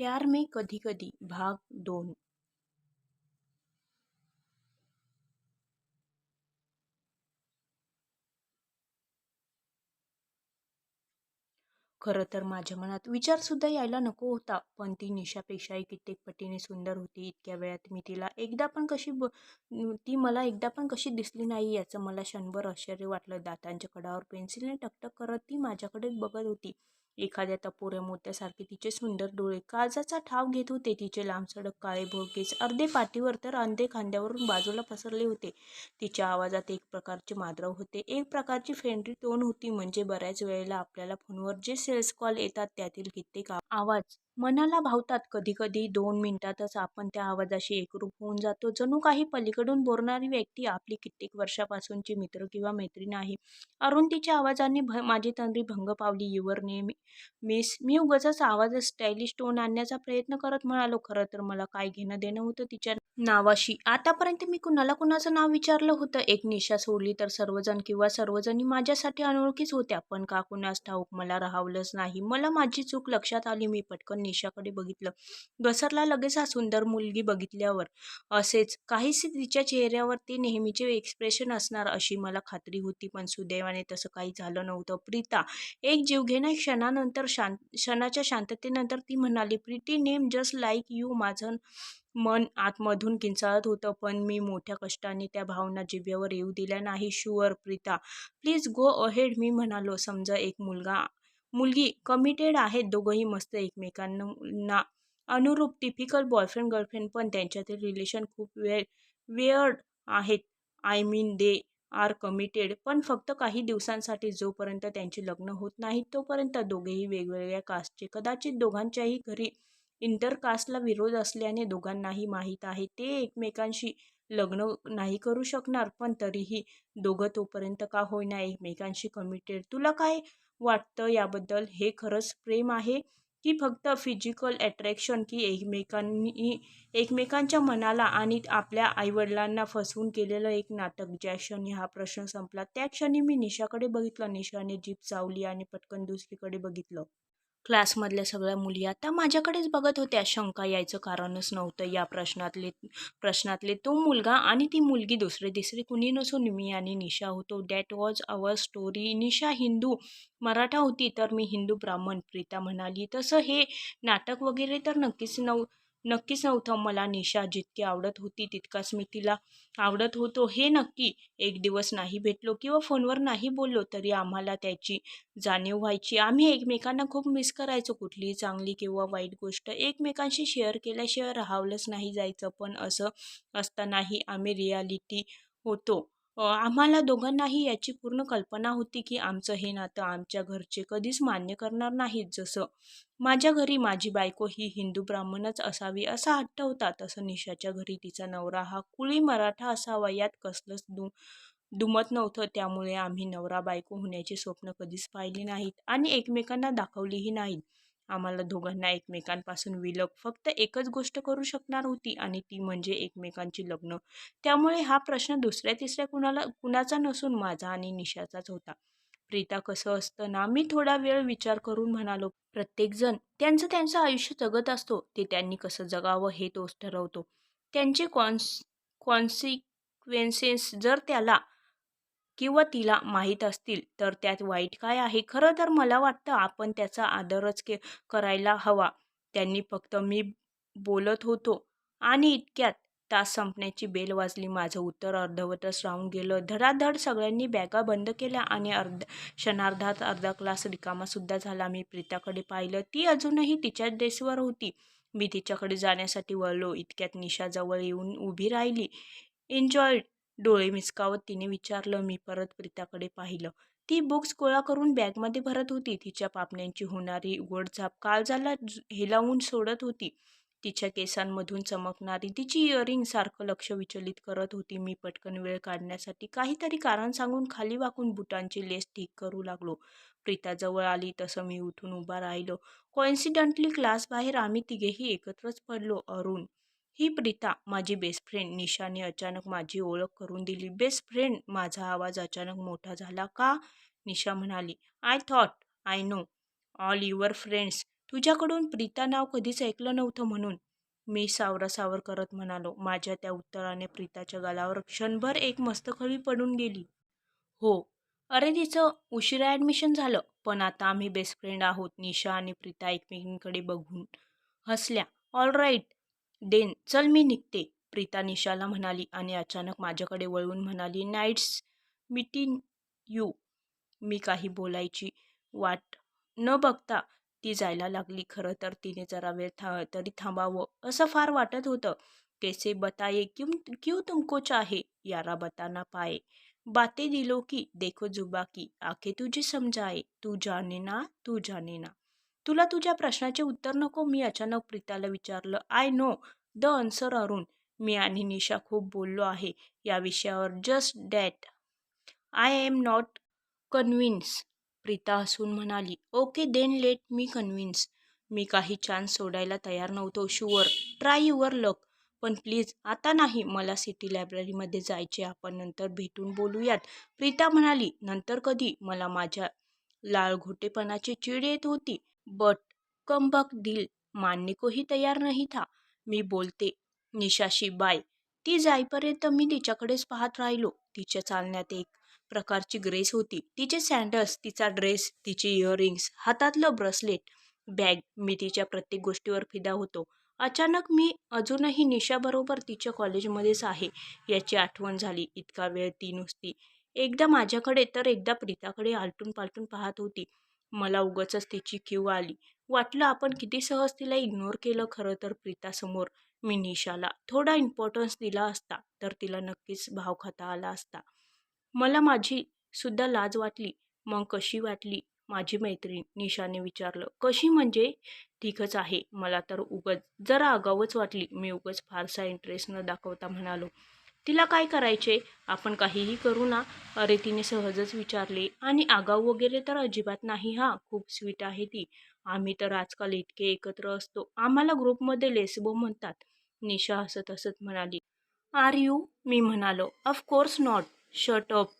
प्यार में कधी कधी भाग दोन. खरं तर माझ्या मनात विचारसुद्धा यायला नको होता पण ती निशापेक्षाही कित्येक पटीने सुंदर होती इतक्या वेळात मी तिला एकदा पण कशी ब ती मला एकदा पण कशी दिसली नाही याचं मला क्षणभर आश्चर्य वाटलं. दातांच्या कडावर पेन्सिलने टकटक करत ती माझ्याकडेच बघत होती. एखाद्या तपोऱ्या मोत्यासारखे तिचे सुंदर डोळे. काळजाचा ठाव घेत होते तिचे लांबसडक काळे भोगेच अर्धे पाठीवर तर अर्धे खांद्यावरून बाजूला पसरले होते. तिच्या आवाजात एक प्रकारचे माद्रव होते. एक प्रकारची फ्रेंडली टोन होती. म्हणजे बऱ्याच वेळेला आपल्याला फोनवर जे सेल्स कॉल येतात त्यातील कित्येक आवाज मनाला भावतात कधी कधी दोन मिनिटातच आपण त्या आवाजाशी एकरूप होऊन जातो. जणू काही पलीकडून बोलणारी व्यक्ती आपली कित्येक वर्षापासूनची मित्र किंवा मैत्रीण आहे. अरुंतीच्या आवाजाने भ माझी तंद्री भंग पावली. युवर नेम मिस मी उगाचच आवाज स्टायलिश टोन आणण्याचा प्रयत्न करत म्हणालो खरं तर मला काय घेणं देणं होतं तिच्या नावाशी. आतापर्यंत मी कुणाला कुणाचं नाव विचारलं होतं? एक निशा सोडली तर सर्वजण किंवा सर्वजणी माझ्यासाठी अनोळखीच होत्या. पण का कुणास ठाऊक मला राहावलंच नाही. मला माझी चूक लक्षात आली मी पटकन निशाकडे बघितलं. घसरला लगेच हा सुंदर मुलगी बघितल्यावर. असेच. काहीसे तिच्या चेहऱ्यावरती नेहमीचे एक्सप्रेशन असणार अशी मला खात्री होती पण सुदैवाने तसं काही झालं नव्हतं. प्रीता एक जीवघेण्या क्षणानंतर शांत क्षणाच्या शांततेनंतर ती म्हणाली pretty name just like you माझं मन आतमधून किंचाळत होतं पण मी मोठ्या कष्टाने त्या भावना जिभेवर येऊ दिल्या नाही. Sure Preeta please go ahead मी म्हणालो. समजा एक मुलगा मुलगी कमिटेड आहेत दोघंही मस्त एकमेकांना अनुरूप टिपिकल बॉयफ्रेंड गर्लफ्रेंड पण त्यांच्यातील रिलेशन खूप वेळ वेअर्ड आहेत. I mean they are committed पण फक्त काही दिवसांसाठी जोपर्यंत त्यांचे लग्न होत नाही तोपर्यंत दोघेही वेगवेगळ्या कास्टचे कदाचित दोघांच्याही घरी इंटरकास्टला विरोध असल्याने दोघांनाही माहीत आहे. ते एकमेकांशी लग्न नाही करू शकणार पण तरीही दोघं तोपर्यंत का होईना एकमेकांशी कमिटेड तुला काय वाटतं याबद्दल? हे खरंच प्रेम आहे की फक्त फिजिकल अट्रॅक्शन की एकमेकांनी एकमेकांच्या मनाला आणि आपल्या आईवडिलांना फसवून केलेलं एक नाटक? ज्या क्षणी हा प्रश्न संपला त्या क्षणी मी निशाकडे बघितलं. निशाने जीप चावली आणि पटकन दुसरीकडे बघितलं. क्लासमधल्या सगळ्या मुली आता माझ्याकडेच बघत होत्या. शंका यायचं कारणच नव्हतं. या प्रश्नातले प्रश्नातले तो मुलगा आणि ती मुलगी दुसरे तिसरे कुणी नसून मी आणि निशा होतो. That was our story Nisha Hindu Maratha होती तर मी हिंदू ब्राह्मण. प्रीता म्हणाली तसं हे नाटक वगैरे तर नक्कीच नव नक्कीच हो, नव्हतं मला निशा जितकी आवडत होती तितकाच मी तिला आवडत होतो. हे नक्की एक दिवस नाही भेटलो किंवा फोनवर नाही बोललो तरी आम्हाला त्याची जाणीव व्हायची. आम्ही एकमेकांना खूप मिस करायचो. कुठलीही चांगली किंवा वाईट गोष्ट एकमेकांशी शेअर केल्याशिवाय राहावलंच नाही जायचं. पण असं असतानाही आम्ही रियालिटी होतो. आम्हाला दोघांनाही याची पूर्ण कल्पना होती की आमचं हे नातं आमच्या घरचे कधीच मान्य करणार नाहीत जसं माझ्या घरी माझी बायको ही हिंदू ब्राह्मणच असावी असा हट्ट होता तसं निशाच्या घरी तिचा नवरा हा कुळी मराठा असावा यात कसलंच दु दुमत नव्हतं. त्यामुळे आम्ही नवरा बायको होण्याची स्वप्न कधीच पाहिली नाहीत आणि एकमेकांना दाखवलीही नाहीत. आम्हाला दोघांना एकमेकांपासून विलग फक्त एकच गोष्ट करू शकणार होती आणि ती म्हणजे एकमेकांची लग्न. त्यामुळे हा प्रश्न दुसऱ्या तिसऱ्या कुणाला कुणाचा नसून माझा आणि निशाचाच होता. प्रीता कसं असतं ना मी थोडा वेळ विचार करून म्हणालो प्रत्येकजण त्यांचं त्यांचं आयुष्य जगत असतो ते त्यांनी कसं जगावं हे तोच ठरवतो. त्यांचे कॉन्स कॉन्सिक्वेन्सेस जर त्याला किंवा तिला माहीत असतील तर त्यात वाईट काय आहे? खरं तर मला वाटतं आपण त्याचा आदरच के करायला हवा. त्यांनी फक्त मी बोलत होतो. आणि इतक्यात तास संपण्याची बेल वाजली. माझं उत्तर अर्धवटच राहून गेलं. धडाधड सगळ्यांनी बॅगा बंद केल्या आणि अर्ध क्षणार्धात अर्धा क्लास रिकामासुद्धा झाला. मी प्रीताकडे पाहिलं. ती अजूनही तिच्याच डेसवर होती. मी तिच्याकडे जाण्यासाठी वळलो. इतक्यात निशाजवळ येऊन उभी राहिली. एन्जॉयड डोळे मिचकावत तिने विचारलं मी परत प्रीताकडे पाहिलं. ती बुक्स गोळा करून बॅगमध्ये भरत होती. तिच्या पापण्यांची होणारी उघडझाप काळजाला हेलावून सोडत होती. तिच्या केसांमधून चमकणारी तिची इयरिंग सारखं लक्ष विचलित करत होती. मी पटकन वेळ काढण्यासाठी काहीतरी कारण सांगून खाली वाकून बुटांची लेस ठीक करू लागलो. प्रीता जवळ आली तसं मी उठून उभा राहिलो. कॉन्सिडंटली क्लास बाहेर आम्ही तिघेही एकत्रच पडलो. अरुण ही प्रीता माझी बेस्ट फ्रेंड निशाने अचानक माझी ओळख करून दिली. बेस्ट फ्रेंड माझा आवाज अचानक मोठा झाला. का? निशा म्हणाली. I thought I know all your friends तुझ्याकडून प्रीता नाव कधीच ऐकलं नव्हतं म्हणून. मी सावरासावर करत म्हणालो. माझ्या त्या उत्तराने प्रीताच्या गालावर क्षणभर एक मस्तखळी पडून गेली. हो. अरे तिचं उशिरा ॲडमिशन झालं पण आता आम्ही बेस्ट फ्रेंड आहोत. निशा आणि प्रीता एकमेकींकडे बघून हसल्या. ऑल राईट देन चल मी निघते प्रीता निशाला म्हणाली आणि अचानक माझ्याकडे वळून म्हणाली नाईट्स मीटिंग यू. मी काही बोलायची वाट न बघता ती जायला लागली. खरं तर तिने जरा वेळ था तरी थांबावं असं फार वाटत होतं. कैसे बताये क्यों क्यों तुमको चाहे यारा बताना पाए. बातें दिलो की देखो जुबा की आखे तुझे समजाए तू जाने ना तू जाने ना. तुला तुझ्या प्रश्नाचे उत्तर नको. मी अचानक प्रीताला विचारलं I know the answer Arun. मी आणि निशा खूप बोललो आहे या विषयावर. Just that. I am not convince. Preeta हसून म्हणाली okay then let me convince. मी काही चान्स सोडायला तयार नव्हतो. Sure try your luck. पण प्लीज आता नाही. मला सिटी लायब्ररीमध्ये जायचे आपण नंतर भेटून बोलूयात. प्रीता म्हणाली नंतर कधी? मला माझ्या लाळघोटेपणाची चीड येत होती. बट कमबक दिल मानने कोही तयार नाही था मी बोलते निशाशी बाय ती जाईपर्यंत मी तिच्याकडेच पाहत राहिलो. तिच्या चालण्यात एक प्रकारची ग्रेस होती. तिचे सँडल्स तिचा ड्रेस तिची इयरिंग्स हातातलं ब्रेसलेट बॅग मी तिच्या प्रत्येक गोष्टीवर फिदा होतो. अचानक मी अजूनही निशाबरोबर तिच्या कॉलेजमध्येच आहे याची आठवण झाली. इतका वेळ ती नुसती एकदा माझ्याकडे तर एकदा प्रीताकडे आलटून पालटून पाहत होती. मला उगाचच तिची क्यू आली. वाटलं आपण किती सहज तिला इग्नोर केलं खरं तर प्रीतासमोर. मी निशाला थोडा इम्पॉर्टन्स दिला असता तर तिला नक्कीच भाव खाता आला असता. मला माझी सुद्धा लाज वाटली. मग कशी वाटली? माझी मैत्रीण निशाने विचारलं. कशी म्हणजे? ठीकच आहे. मला तर उगच जरा आगावच वाटली. मी उगच फारसा इंटरेस्ट न दाखवता म्हणालो. तिला काय करायचे? आपण काहीही करू ना. अरे तिने सहजच विचारले. आणि आगाऊ वगैरे तर अजिबात नाही हा. खूप स्वीट आहे ती. आम्ही तर आजकाल इतके एकत्र असतो. आम्हाला ग्रुपमध्ये लेसबो म्हणतात. निशा हसत हसत म्हणाली. Are you? मी म्हणालो. Of course not shut up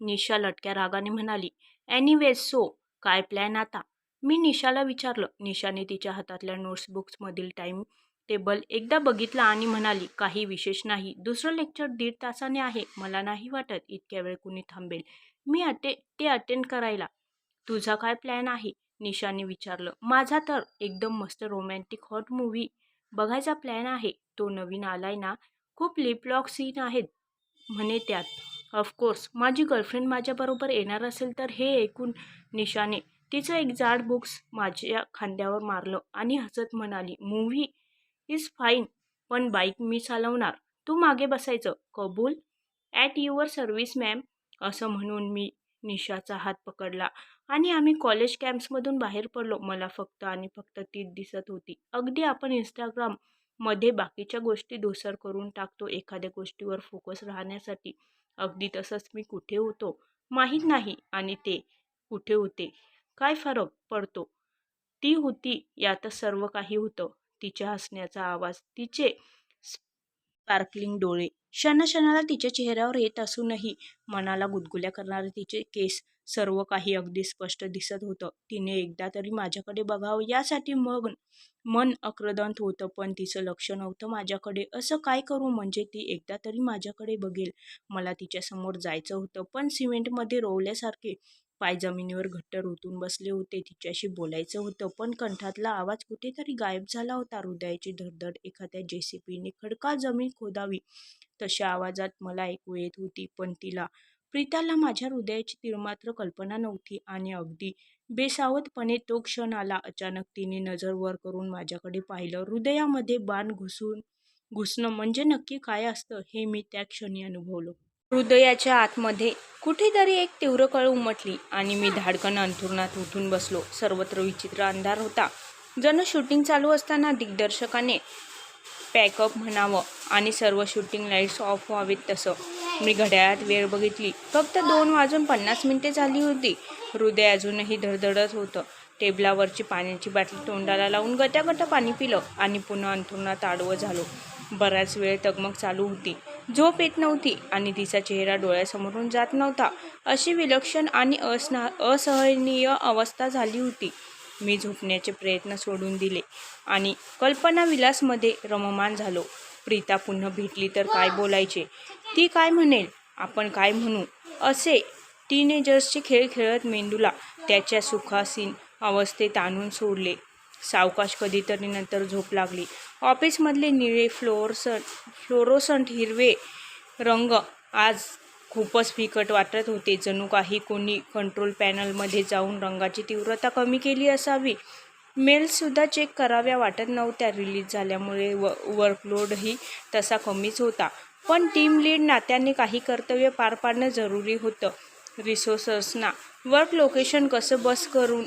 Nisha लटक्या रागाने म्हणाली. एनिवेज सो काय प्लॅन आता? मी निशाला विचारलं. निशाने तिच्या हातातल्या नोट्सबुक्समधील टाईम टेबल एकदा बघितला आणि म्हणाली काही विशेष नाही. दुसरं लेक्चर दीड तासाने आहे. मला नाही वाटत इतक्या वेळ कुणी थांबेल. मी अटे ते अटेंड करायला. तुझा काय प्लॅन आहे? निशाने विचारलं. माझा तर एकदम मस्त रोमॅन्टिक हॉट मूव्ही बघायचा प्लॅन आहे. तो नवीन आलाय ना? खूप लिपलॉक सीन आहेत. म्हणे त्यात. ऑफकोर्स माझी गर्लफ्रेंड माझ्याबरोबर येणार असेल तर हे ऐकून निशाने तिचं एक जाड बुक्स माझ्या खांद्यावर मारलं आणि हसत म्हणाली मूव्ही इज फाईन पण बाईक मी चालवणार. तू मागे बसायचं कबूल? ॲट युअर सर्व्हिस मॅम असं म्हणून मी निशाचा हात पकडला आणि आम्ही कॉलेज कॅम्प्समधून बाहेर पडलो. मला फक्त आणि फक्त तीच दिसत होती. अगदी आपण इंस्टाग्राममध्ये बाकीच्या गोष्टी धुसर करून टाकतो एखाद्या गोष्टीवर फोकस राहण्यासाठी. अगदी तसंच मी कुठे होतो? माहीत नाही आणि ते कुठे होते? काय फरक पडतो? ती होती यातच सर्व काही होतं. तिच्या हसण्याचा आवाज तिचे स्पार्कलिंग डोळे क्षणाक्षणाला तिच्या चेहऱ्यावर येत असूनही मनाला गुदगुल्या करणारे तिचे केस सर्व काही अगदी स्पष्ट दिसत होतं. तिने एकदा तरी माझ्याकडे बघावं यासाठी मग मन अक्रदंत होतं पण तिचं लक्ष नव्हतं माझ्याकडे. असं काय करू म्हणजे ती एकदा तरी माझ्याकडे बघेल. मला तिच्यासमोर जायचं होतं पण सिमेंटमध्ये रोवल्यासारखे पाय जमिनीवर घट्ट रोतून बसले होते. तिच्याशी बोलायचं होतं पण कंठातला आवाज कुठेतरी गायब झाला होता. हृदयाची धडधड एखाद्या जेसीपीने खडका जमीन खोदावी. तशा आवाजात मला ऐकू येत होती पण तिला प्रीताला माझ्या हृदयाची तिळमात्र कल्पना नव्हती आणि अगदी बेसावतपणे तो क्षण आला. अचानक तिने नजर वर करून माझ्याकडे पाहिलं. हृदयामध्ये बाण घुसून घुसणं म्हणजे नक्की काय असतं हे मी त्या क्षणी अनुभवलं. हृदयाच्या आतमध्ये कुठेतरी एक तीव्र कळ उमटली आणि मी धाडकन अंथरुणात उठून बसलो. सर्वत्र विचित्र अंधार होता. जणू शूटिंग चालू असताना दिग्दर्शकाने पॅकअप म्हणावं आणि सर्व शूटिंग लाईट्स ऑफ व्हावेत तसं. मी घड्याळात वेळ बघितली. फक्त दोन वाजून पन्नास मिनिटे झाली होती. हृदय अजूनही धडधडत होतं. टेबलावरची पाण्याची बाटली तोंडाला लावून गटागटा पाणी पिलं आणि पुन्हा अंथरुणात आडवं झालो. बराच वेळ तगमग चालू होती. झोप येत नव्हती आणि तिचा चेहरा डोळ्यासमोरून जात नव्हता. अशी विलक्षण आणि असना असहनीय अवस्था झाली होती. मी झोपण्याचे प्रयत्न सोडून दिले आणि कल्पनाविलासमध्ये रममान झालो. प्रीता पुन्हा भेटली तर काय बोलायचे? ती काय म्हणेल? आपण काय म्हणू? असे टीनेजर्सचे खेळ खेळत मेंदूला त्याच्या सुखासीन अवस्थेत आणून सोडले. सावकाश कधीतरी नंतर झोप लागली. ऑफिसमधले निळे फ्लोरसंट फ्लोरोसंट हिरवे रंग आज खूपच फिकट वाटत होते. जणू काही कोणी कंट्रोल पॅनलमध्ये जाऊन रंगाची तीव्रता कमी केली असावी. मेल्ससुद्धा चेक कराव्या वाटत नव्हत्या. रिलीज झाल्यामुळे व वर्कलोडही तसा कमीच होता. पण टीम लीड नात्याने काही कर्तव्य पार पाडणं जरुरी होतं. रिसोर्सर्सना वर्क लोकेशन कसं बस करून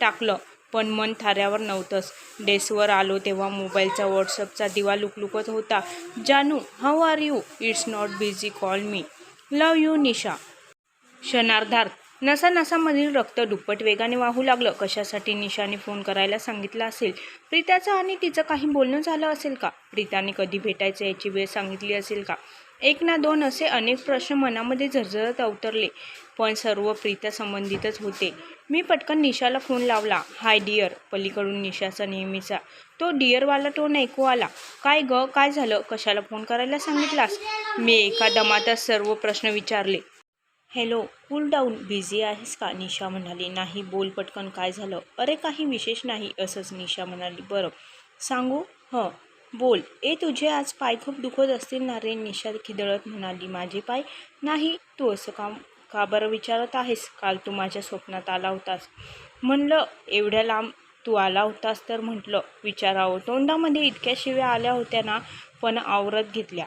टाकलं? पण मन थाऱ्यावर नव्हतंच. डेस्कवर आलो तेव्हा मोबाईलचा व्हॉट्सअपचा दिवा लुकलुकत होता. जानू how are you? It's not busy call me. Love you Nisha. क्षणार्धार्थ नसा नसामधील रक्त दुप्पट वेगाने वाहू लागलं. कशासाठी निशाने फोन करायला सांगितलं असेल? प्रीताचं आणि तिचं काही बोलणं झालं असेल का? प्रीताने कधी भेटायचं याची वेळ सांगितली असेल का? एक ना दोन असे अनेक प्रश्न मनामध्ये झरझरत अवतरले. पण सर्व प्रीता संबंधितच होते. मी पटकन निशाला फोन लावला. हाय डिअर पलीकडून निशाचा नेहमीचा. तो डिअरवाला टोन ऐकू आला. काय ग? काय झालं? कशाला फोन करायला सांगितलास? मी एका दमातच सर्व प्रश्न विचारले. Hello cool down. बिझी आहेस का? निशा म्हणाली. नाही बोल पटकन. काय झालं? अरे काही विशेष नाही असंच निशा म्हणाली. बरं. सांगू? हं. बोल. ए तुझे आज पाय खूप दुखत असतील ना रे निशा खिदळत म्हणाली. माझे पाय? नाही तू असं काम का बरं विचारत आहेस? काल तू माझ्या स्वप्नात आला होतास. म्हणलं एवढ्या लांब तू आला होतास तर म्हटलं विचारावं. तोंडामध्ये इतक्या शिव्या आल्या होत्या ना पण आवरत घेतल्या.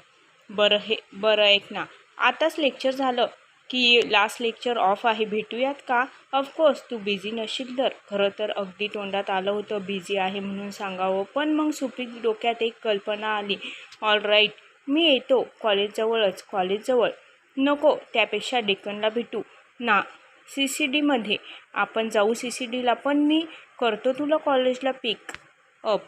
बरं हे बरं ऐक ना. आताच लेक्चर झालं की लास्ट लेक्चर ऑफ आहे. भेटूयात का? ऑफकोर्स तू बिझी नशील तर खरं तर अगदी तोंडात आलं होतं बिझी आहे म्हणून सांगावं. पण मग सुपीक डोक्यात एक कल्पना आली. ऑल राईट मी येतो. कॉलेजजवळच कॉलेजजवळ. नको त्यापेक्षा डेक्कनला भेटू. ना सी सी डीमध्ये. आपण जाऊ सी सी डीला पण मी करतो तुला कॉलेजला pick up.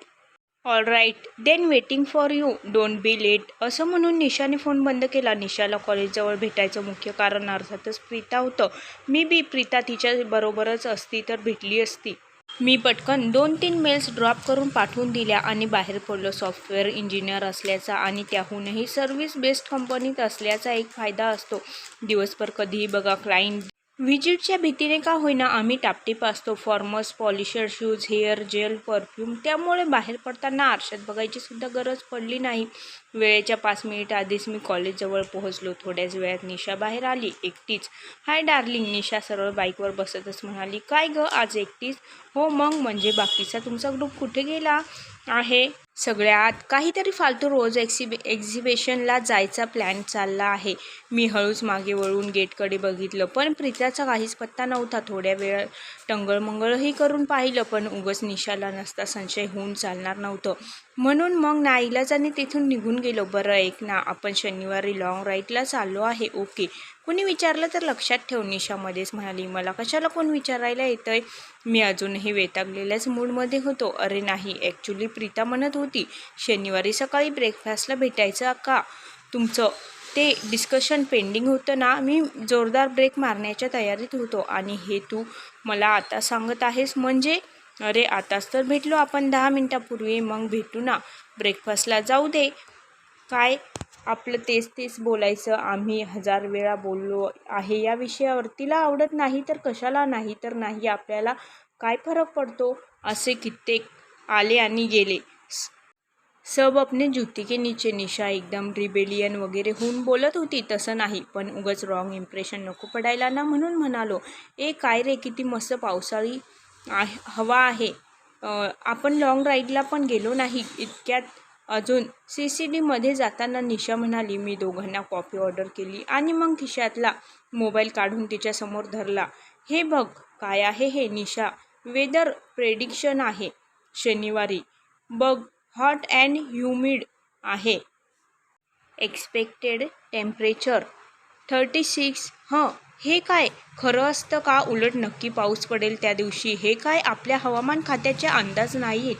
All right then waiting for you don't be late असं म्हणून निशाने फोन बंद केला. निशाला कॉलेजजवळ भेटायचं मुख्य कारण अर्थातच प्रीता होतं. मी बी प्रीता तिच्या बरोबरच असती तर भेटली असती. मी पटकन दोन तीन मेल्स ड्रॉप करून पाठवून दिल्या आणि बाहेर पडलो. सॉफ्टवेअर इंजिनियर असल्याचा आणि त्याहूनही सर्व्हिस बेस्ड कंपनीत असल्याचा एक फायदा असतो. दिवसभर कधीही बघा क्लाइंट व्हिजिटच्या भीतीने का होईना आम्ही टापटीप असतो. Formals polished shoes hair gel perfume त्यामुळे बाहेर पडताना आरशात बघायची सुद्धा गरज पडली नाही. वेळेच्या पाच मिनिट आधीच मी कॉलेजजवळ पोहोचलो. थोड्याच वेळात निशा बाहेर आली. एकटीच. हाय डार्लिंग निशा सरळ बाईकवर बसतच म्हणाली. काय ग आज एकटीच? हो मग म्हणजे बाकीचा तुमचा ग्रुप कुठे गेला? आहे. सगळ्यात काहीतरी फालतू रोज एक्सिबि एक्झिबिशनला जायचा प्लॅन चालला आहे. मी हळूच मागे वळून गेटकडे बघितलं पण प्रीताचा काहीच पत्ता नव्हता. थोड्या वेळ टंगळमंगळही करून पाहिलं पण उगच निशाला नसता संशय होऊन चालणार नव्हतं. म्हणून मग नाईलाजाने तिथून निघून गेलो. बरं ऐक ना आपण शनिवारी लाँग राईडला चाललो आहे. ओके. कुणी विचारलं तर लक्षात ठेव निशामध्येच म्हणाली मला कशाला कोण विचारायला येतंय? मी अजूनही वेतागलेल्याच मूडमध्ये होतो. अरे नाही ॲक्च्युली प्रीता म्हणत होती शनिवारी सकाळी ब्रेकफास्टला भेटायचं का? तुमचं ते डिस्कशन पेंडिंग होतं ना? मी जोरदार ब्रेक मारण्याच्या तयारीत होतो आणि हे तू मला आता सांगत आहेस म्हणजे? अरे आताच तर भेटलो आपण दहा मिनटापूर्वी मग भेटू ना. ब्रेकफास्टला जाऊ दे. काय? आपलं तेच तेच बोलायचं. आम्ही हजार वेळा बोललो आहे या विषयावर तिला आवडत नाही तर कशाला? नाही तर नाही. आपल्याला काय फरक पडतो? असे कित्येक आले आणि गेले. स- सब अपने जुती के नीचे निशा एकदम रिबेलियन वगैरे होऊन बोलत होती तसं नाही. पण उगच रॉंग इम्प्रेशन नको पडायला ना म्हणून म्हणालो ए काय रे किती मस्त पावसाळी आहे हवा आहे. आपण लाँग राईडला पण गेलो नाही. इतक्यात अजून सी सी डीमध्ये जाताना निशा म्हणाली मी दोघांना कॉफी ऑर्डर केली आणि मग खिशातला मोबाईल काढून तिच्यासमोर धरला. हे बघ काय आहे हे निशा? वेदर प्रेडिक्शन आहे. शनिवारी. बघ हॉट अँड ह्युमिड आहे. एक्सपेक्टेड टेम्परेचर थर्टी सिक्स हं हे काय? खरं असतं का? उलट नक्की पाऊस पडेल त्या दिवशी. हे काय? आपल्या हवामान खात्याचे अंदाज नाहीत